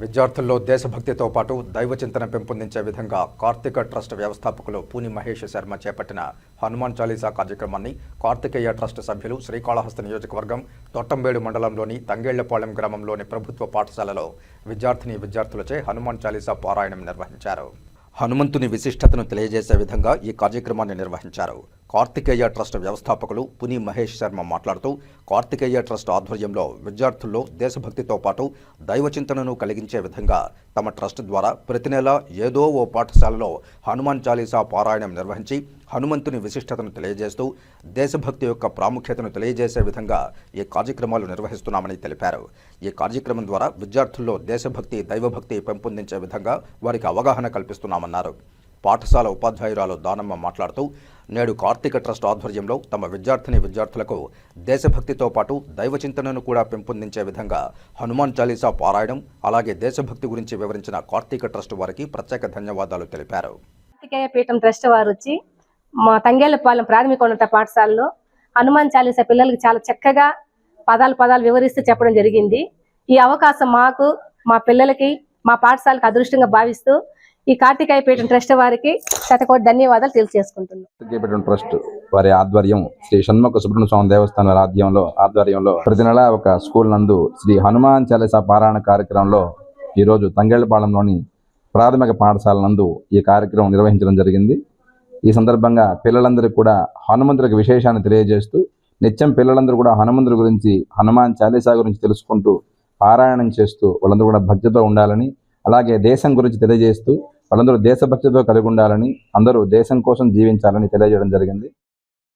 విద్యార్థుల్లో దేశభక్తితో పాటు దైవ చింతన పెంపొందించే విధంగా కార్తీక ట్రస్ట్ వ్యవస్థాపకులు పూని మహేష్ శర్మ చేపట్టిన హనుమాన్ చాలీసా కార్యక్రమాన్ని కార్తికేయ ట్రస్ట్ సభ్యులు శ్రీకాళహస్తి నియోజకవర్గం తొట్టంబేడు మండలంలోని తంగేళ్ళపాలెం గ్రామంలోని ప్రభుత్వ పాఠశాలలో విద్యార్థిని విద్యార్థులచే హనుమాన్ చాలీసా పారాయణం నిర్వహించారు. హనుమంతుని విశిష్టతను తెలియజేసే విధంగా ఈ కార్యక్రమాన్ని నిర్వహించారు. కార్తికేయ ట్రస్ట్ వ్యవస్థాపకులు పుని మహేష్ శర్మ మాట్లాడుతూ కార్తికేయ ట్రస్ట్ ఆధ్వర్యంలో విద్యార్థుల్లో దేశభక్తితో పాటు దైవ చింతనను కలిగించే విధంగా తమ ట్రస్ట్ ద్వారా ప్రతి నెల ఏదో ఓ పాఠశాలలో హనుమాన్ చాలీసా పారాయణం నిర్వహించి హనుమంతుని విశిష్టతను తెలియజేస్తూ దేశభక్తి యొక్క ప్రాముఖ్యతను తెలియజేసే విధంగా ఈ కార్యక్రమాలు నిర్వహిస్తున్నామని తెలిపారు. ఈ కార్యక్రమం ద్వారా విద్యార్థుల్లో దేశభక్తి దైవభక్తి పెంపొందించే విధంగా వారికి అవగాహన కల్పిస్తున్నామన్నారు. పాఠశాల ఉపాధ్యాయురాలు దానమ్మ మాట్లాడుతూ నేడు కార్తీక ట్రస్ట్ ఆధ్వర్యంలో తమ విద్యార్థిని విద్యార్థులకు దేశభక్తితో పాటు దైవ చింతనను కూడా పెంపొందించే విధంగా హనుమాన్ చాలీసా పారాయణం అలాగే దేశభక్తి గురించి వివరించిన కార్తీక ట్రస్ట్ వారికి ప్రత్యేక ధన్యవాదాలు తెలిపారు. కార్తికేయ పీఠం ట్రస్ట్ వారు వచ్చి మా తంగేళ్ళపాలెం ప్రాథమికోన్నత పాఠశాలలో హనుమాన్ చాలీసా పిల్లలకి చాలా చక్కగా పదాలు పదాలు వివరిస్తూ చెప్పడం జరిగింది. ఈ అవకాశం మాకు మా పిల్లలకి మా పాఠశాలకు అదృష్టంగా భావిస్తూ ఈ కార్తికేయ పీఠం ట్రస్ట్ వారికి శతకోటి ధన్యవాదాలు తెలియజేసుకుంటున్నాం. కార్తికేయపేట ట్రస్ట్ వారి ఆధ్వర్యం శ్రీ షణ్ముఖ సుబ్రహ్మణ్య స్వామి దేవస్థానం ఆధ్వర్యంలో ఆధ్వర్యంలో ప్రతి నెల ఒక స్కూల్ నందు శ్రీ హనుమాన్ చాలీసా పారాయణ కార్యక్రమంలో ఈరోజు తంగేళ్ళపాలెంలోని ప్రాథమిక పాఠశాల నందు ఈ కార్యక్రమం నిర్వహించడం జరిగింది. ఈ సందర్భంగా పిల్లలందరికీ కూడా హనుమంతుడికి విశేషాన్ని తెలియజేస్తూ నిత్యం పిల్లలందరూ కూడా హనుమంతుడి గురించి హనుమాన్ చాలీసా గురించి తెలుసుకుంటూ పారాయణం చేస్తూ వాళ్ళందరూ కూడా భక్తితో ఉండాలని అలాగే దేశం గురించి తెలియజేస్తూ వాళ్ళందరూ దేశభక్తితో కలిగి ఉండాలని అందరూ దేశం కోసం జీవించాలని తెలియజేయడం జరిగింది.